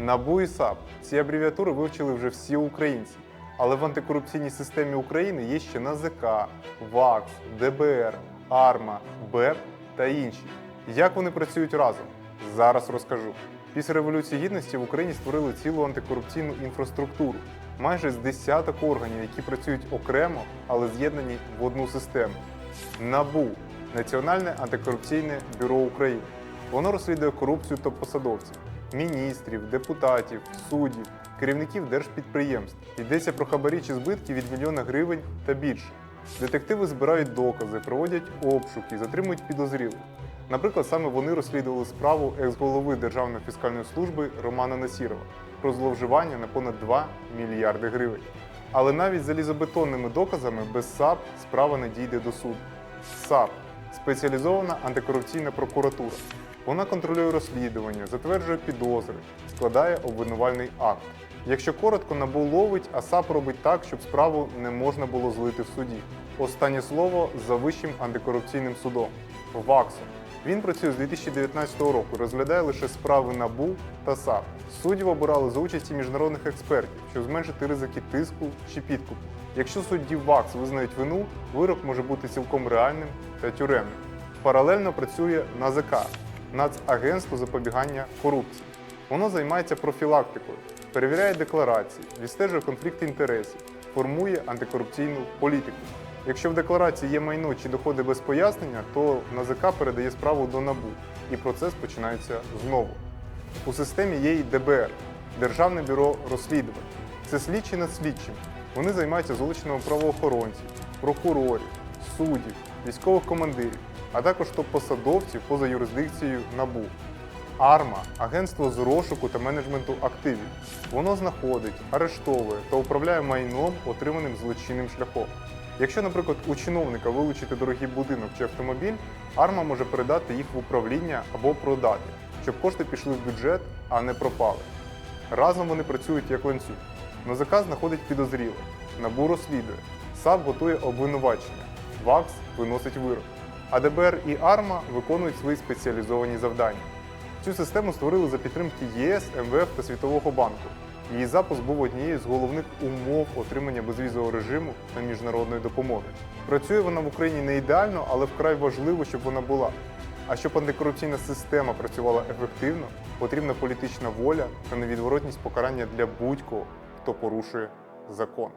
НАБУ і САП. Ці абревіатури вивчили вже всі українці. Але в антикорупційній системі України є ще НАЗК, ВАКС, ДБР, АРМА, БЕП та інші. Як вони працюють разом? Зараз розкажу. Після Революції Гідності в Україні створили цілу антикорупційну інфраструктуру, майже з десяток органів, які працюють окремо, але з'єднані в одну систему. НАБУ Національне антикорупційне бюро України. Воно розслідує корупцію топ-посадовців, міністрів, депутатів, суддів, керівників держпідприємств. Йдеться про хабарі чи збитки від мільйона гривень та більше. Детективи збирають докази, проводять обшуки, затримують підозрілих. Наприклад, саме вони розслідували справу екс-голови Державної фіскальної служби Романа Насірова про зловживання на понад 2 мільярди гривень. Але навіть з залізобетонними доказами без САП справа не дійде до суду. САП спеціалізована антикорупційна прокуратура. Вона контролює розслідування, затверджує підозри, складає обвинувальний акт. Якщо коротко, НАБУ ловить, а САП робить так, щоб справу не можна було злити в суді. Останнє слово за Вищим антикорупційним судом ВАКСом. Він працює з 2019 року, розглядає лише справи НАБУ та САП. Суддів обирали за участі міжнародних експертів, щоб зменшити ризики тиску чи підкупу. Якщо судді ВАКС визнають вину, вирок може бути цілком реальним та тюремним. Паралельно працює НАЗК Нацагентство запобігання корупції. Воно займається профілактикою, перевіряє декларації, відстежує конфлікти інтересів, формує антикорупційну політику. Якщо в декларації є майно чи доходи без пояснення, то НАЗК передає справу до НАБУ і процес починається знову. У системі є й ДБР Державне бюро розслідувань. Це слідчі над слідчим. Вони займаються злочинами правоохоронців, прокурорів, суддів, військових командирів, а також топ-посадовців поза юрисдикцією НАБУ. АРМА агентство з розшуку та менеджменту активів. Воно знаходить, арештовує та управляє майном, отриманим злочинним шляхом. Якщо, наприклад, у чиновника вилучити дорогий будинок чи автомобіль, АРМА може передати їх в управління або продати, щоб кошти пішли в бюджет, а не пропали. Разом вони працюють як ланцюг. НАЗК знаходить підозрілих, НАБУ розслідує, САП готує обвинувачення, ВАКС виносить вирок. А ДБР і АРМА виконують свої спеціалізовані завдання. Цю систему створили за підтримки ЄС, МВФ та Світового банку. Її запуск був однією з головних умов отримання безвізового режиму та міжнародної допомоги. Працює вона в Україні не ідеально, але вкрай важливо, щоб вона була. А щоб антикорупційна система працювала ефективно, потрібна політична воля та невідворотність покарання для будь-кого, хто порушує закон.